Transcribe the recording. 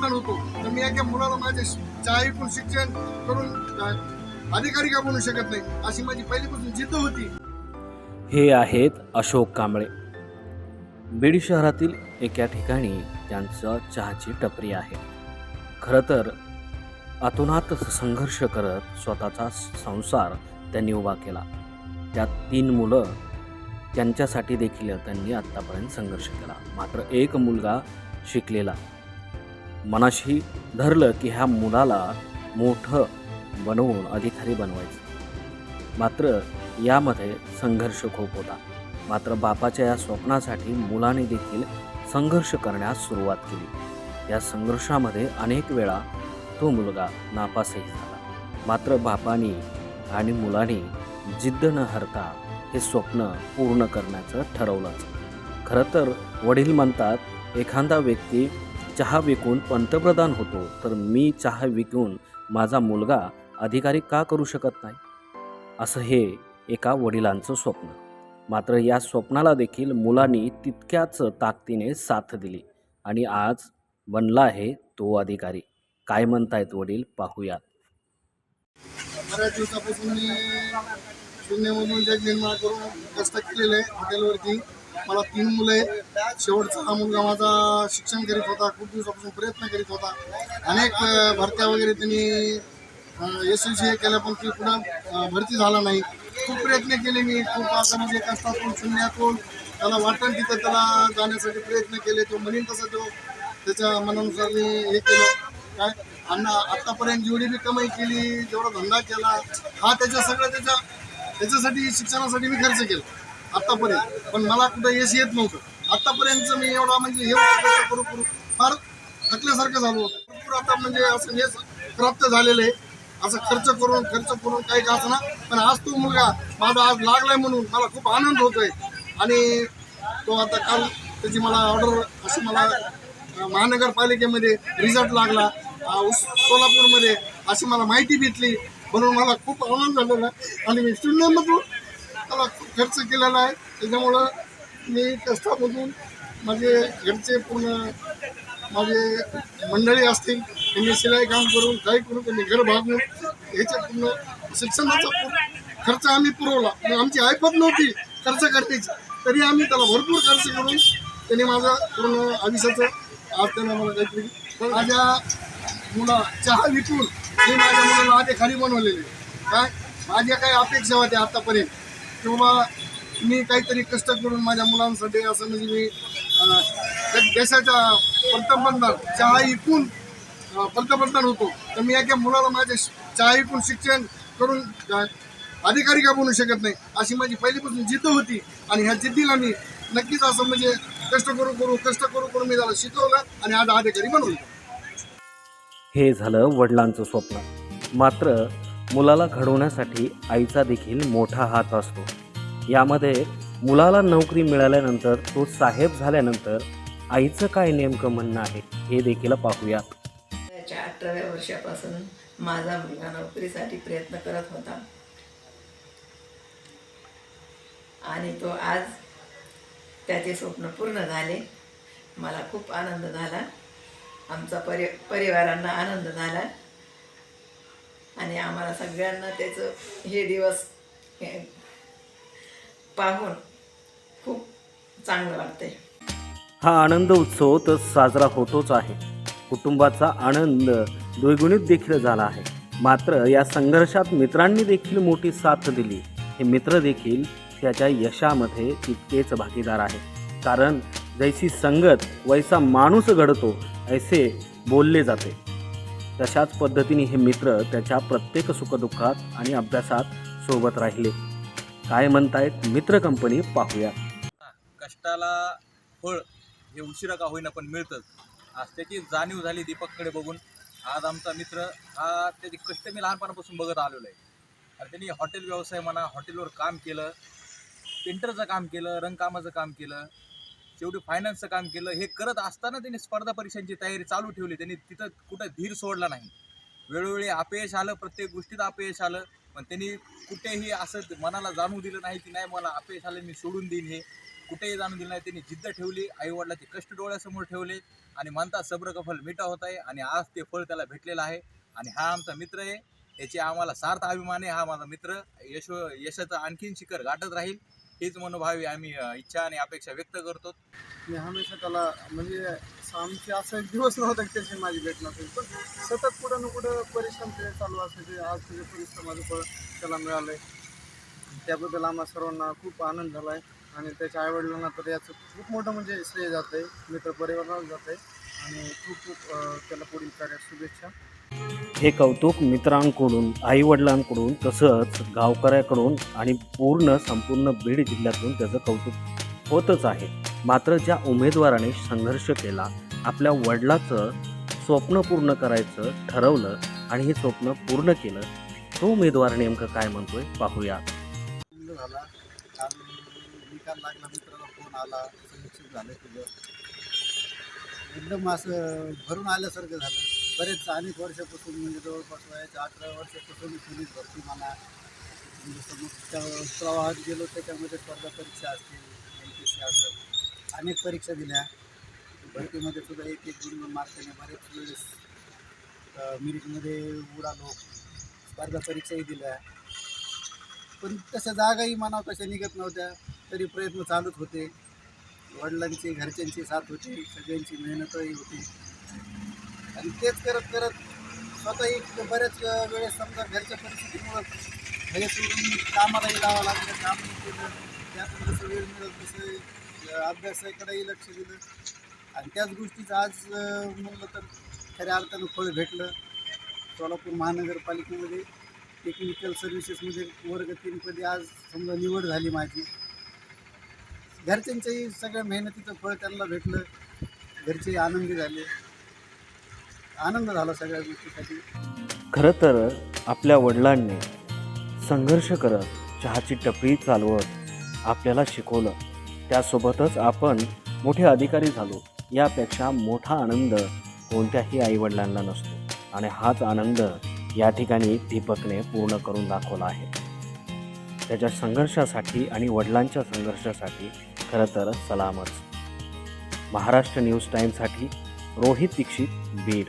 पंतप्रधान होतो. तर मी एका मुलाला माझे चाळी पण शिक्षण करून अधिकारी का बनू शकत नाही अशी माझी पहिलीपासून जिद्द होती. हे आहेत अशोक कांबळे. बीड शहरातील एका ठिकाणी त्यांचं चहाची टपरी आहे. खरं तर अतोनात संघर्ष करत स्वतःचा संसार त्यांनी उभा केला. त्यात तीन मुलं त्यांच्यासाठी देखील त्यांनी आत्तापर्यंत संघर्ष केला. मात्र एक मुलगा शिकलेला. मनाशी धरलं की ह्या मुलाला मोठं बनवून अधिकारी बनवायचं. मात्र यामध्ये संघर्ष खूप होता. मात्र बापाच्या या स्वप्नासाठी मुलाने देखील संघर्ष करण्यास सुरुवात केली. या संघर्षामध्ये अनेक वेळा तो मुलगा नापासही झाला. मात्र बापानी आणि मुलाने जिद्द न हरता हे स्वप्न पूर्ण करण्याचं ठरवलंच. खरं तर वडील म्हणतात एखादा व्यक्ती चहा विकून पंतप्रधान होतो तर मी चहा विकून माझा मुलगा अधिकारी का करू शकत नाही? असं हे एका वडिलांचं स्वप्न. मात्र या स्वप्नाला देखील मुलांनी तितक्याच ताकदीने साथ दिली. आणि आज बनला आहे तो अधिकारी. काय म्हणतायत वडील? पाहूयात. बऱ्याच दिवसापासून मी शून्यमधून जग निर्माण करून कष्ट केलेले हॉटेलवरती. मला तीन मुलं आहेत. शेवटचा हा मुलगा माझा शिक्षण करीत होता खूप दिवसापासून प्रयत्न करीत होता. अनेक भरत्या वगैरे त्यांनी एस एल सी केल्या पण ती पुढं भरती झाला नाही. खूप प्रयत्न केले मी खूप असं म्हणजे कष्टातून शून्यातून त्याला वाटण तिथं त्याला जाण्यासाठी प्रयत्न केले. तो म्हणेन तसा तो त्याच्या मनानुसार मी हे केलं. काय? आणि आतापर्यंत जेवढी मी कमाई केली जेवढा धंदा केला हा त्याच्या सगळं त्याच्या त्याच्यासाठी शिक्षणासाठी मी खर्च केला. आतापर्यंत. पण मला कुठं यश येत नव्हतं. आतापर्यंत मी एवढा म्हणजे हे करू करू. फार थकल्यासारखं झालो होतं. भरपूर आता म्हणजे असं यश प्राप्त झालेलं आहे. असं खर्च करून खर्च करून काही का ना. पण आज तो मुलगा माझा आज लागलाय म्हणून मला खूप आनंद होतोय. आणि तो आता काल त्याची मला ऑर्डर अशी मला महानगरपालिकेमध्ये रिझल्ट लागला. उस- सोलापूरमध्ये अशी मला माहिती भेटली. म्हणून मला खूप आनंद झालेला. आणि मी शून्यामधून त्याला खूप खर्च केलेला आहे. त्याच्यामुळं मी कष्टामधून माझे घरचे पूर्ण माझे मंडळी असतील त्यांनी शिलाई काम करून काही करून त्यांनी घर भागून ह्याच्या पूर्ण शिक्षणाचा पूर्ण खर्च आम्ही पुरवला. आमची ऐपत नव्हती खर्च करण्याची तरी आम्ही त्याला भरपूर खर्च करून त्यांनी माझं पूर्ण आयुष्याचं आज त्यांना मला काहीतरी पण माझ्या मुला चहा विकून मी माझ्या मुलाला आधी खाली बनवलेली. काय? माझ्या काही अपेक्षा होत्या आतापर्यंत. किंवा मी काहीतरी कष्ट करून माझ्या मुलांसाठी असं म्हणजे मी देशाच्या पंतप्रधान चहा इकून पंतप्रधान होतो. तर मी एका मुलाला माझे चहा विकून शिक्षण करून अधिकारी का बनू शकत नाही? अशी माझी पहिलीपासून जिद्द होती आणि ह्या जिद्दीला मी नक्कीच असं म्हणजे कष्ट करू करू कष्ट करू करू मी त्याला शिकवलं आणि आज अधिकारी बनवलं हे झालं वडिलांचं स्वप्न. मात्र मुलाला घडवण्यासाठी आईचा देखील मोठा हात असतो. यामध्ये मुलाला नोकरी मिळाल्यानंतर तो साहेब झाल्यानंतर आईचं काय नेमकं म्हणणं आहे हे देखील पाहूया. त्याच्या अठराव्या वर्षापासून माझा मुलगा नोकरीसाठी प्रयत्न करत होता. आणि तो आज त्याचे स्वप्न पूर्ण झाले. मला खूप आनंद झाला. आमचा परि परिवारांना आनंद झाला. आणि आम्हाला सगळ्यांना त्याचं हे दिवस हे पाहून खूप चांगलं वाटतंय. हा आनंद उत्सव तर साजरा होतोच आहे. कुटुंबाचा आनंद द्विगुणित देखील झाला आहे. मात्र या संघर्षात मित्रांनी देखील मोठी साथ दिली. हे मित्र देखील त्याच्या यशामध्ये तितकेच भागीदार आहे कारण जैसी संगत वैसा माणूस घडतो ऐसे बोलले जाते. तशाच पद्धतीने हे मित्र त्याच्या प्रत्येक सुखदुःखात आणि अभ्यासात सोबत राहिले. काय म्हणतायत मित्र कंपनी पाहूया. कष्टाला फळ हे उशिरा का होईना पण मिळतंच. आज त्याची जाणीव झाली दीपककडे बघून. आज आमचा मित्र हा त्याचे कष्ट मी लहानपणापासून बघत आलेलो आहे. आणि त्यांनी हॉटेल व्यवसाय म्हणा हॉटेलवर काम केलं पेंटरचं काम केलं रंगकामाचं काम केलं. शेवटी फायनान्सचं काम केलं हे करत असताना त्यांनी स्पर्धा परीक्षांची तयारी चालू ठेवली. त्यांनी तिथं कुठं धीर सोडला नाही. वेळोवेळी अपयश आलं प्रत्येक गोष्टीत अपयश आलं पण त्यांनी कुठेही असं मनाला जाणू दिलं नाही की नाही मला अपयश आलं मी सोडून देईन हे. कुठेही जाणून दिलं नाही. त्यांनी जिद्द ठेवली आईवडिलाचे कष्ट डोळ्यासमोर ठेवले आणि म्हणतात सब्र का फल मिठा होत आहे आणि आज ते फळ त्याला भेटलेलं आहे. आणि हा आमचा मित्र आहे. याची आम्हाला सार्थ अभिमान आहे. हा माझा मित्र यश यशाचं आणखीन शिखर गाठत राहील. हीच मनोभावी आम्ही इच्छा आणि अपेक्षा व्यक्त करतो. मी हमेशा त्याला म्हणजे आमचे असा एक दिवस नव्हता की त्याची माझी भेट नसेल पण सतत कुठं ना कुठं परिश्रम ते चालू असायचे. आज तुझे परिश्रमाचं फळ त्याला मिळालं आहे त्याबद्दल आम्हा सर्वांना खूप आनंद झाला आहे आणि त्याच्या आईवडिलांना तर याचं खूप मोठं म्हणजे श्रेय जातं आहे मित्र परिवाराला जातं आहे आणि खूप खूप त्याला पुढील कार्यात शुभेच्छा. हे कौतुक मित्रांकडून आईवडिलांकडून तसंच गावकऱ्याकडून आणि पूर्ण संपूर्ण बीड जिल्ह्यातून त्याचं कौतुक होतच आहे. मात्र ज्या उमेदवाराने संघर्ष केला आपल्या वडिलाचं स्वप्न पूर्ण करायचं ठरवलं आणि हे स्वप्न पूर्ण केलं तो उमेदवार नेमकं काय म्हणतोय पाहूया. आनंद झाला काल निकाल लागला मित्राला फोन आला झालं तुझं एकदम असं भरून आल्यासारखं झालं. बरेच अनेक वर्षापासून म्हणजे जवळपास वयाच्या अठरा वर्षापासून पोलीस भरती म्हणा म्हणजे समोरच्या प्रवाहात गेलो त्याच्यामध्ये स्पर्धा परीक्षा असतील एम पी सी असेल अनेक परीक्षा दिल्या. भरतीमध्ये सुद्धा एक एक दोन मार्काने बरेच वेळेस मिरिटमध्ये उडालो स्पर्धा परीक्षाही दिल्या. पण तशा जागाही मनाव तशा निघत नव्हत्या तरी प्रयत्न चालूच होते. वडिलांची घरच्यांची साथ होती सगळ्यांची मेहनतही होती. आणि तेच करत करत स्वतःही बऱ्याच वेळेस समजा घरच्या परिस्थितीमुळं हे सोडून कामालाही लावावं लागलं काम केलं. त्यातून जसं वेळ मिळत तसं अभ्यासाकडेही लक्ष दिलं. आणि त्याच गोष्टीचं आज म्हणलं तर खऱ्या अर्थानं फळ भेटलं. सोलापूर महानगरपालिकेमध्ये टेक्निकल सर्व्हिसेसमध्ये वर्ग तीनपदी आज समजा निवड झाली माझी. घरच्यांच्याही सगळ्या मेहनतीचं फळ त्यांना भेटलं. घरचे आनंदी झाले. आनंद झाला सगळ्या गोष्टीसाठी. खरं तर आपल्या वडिलांनी संघर्ष करत चहाची टपरी चालवत आपल्याला शिकवलं. त्यासोबतच आपण मोठे अधिकारी झालो. यापेक्षा मोठा आनंद कोणत्याही आईवडिलांना नसतो. आणि हाच आनंद या ठिकाणी दीपकने पूर्ण करून दाखवला आहे. त्याच्या संघर्षासाठी आणि वडिलांच्या संघर्षासाठी खरं तर सलामच. महाराष्ट्र न्यूज टाईमसाठी रोहित दीक्षित बीड.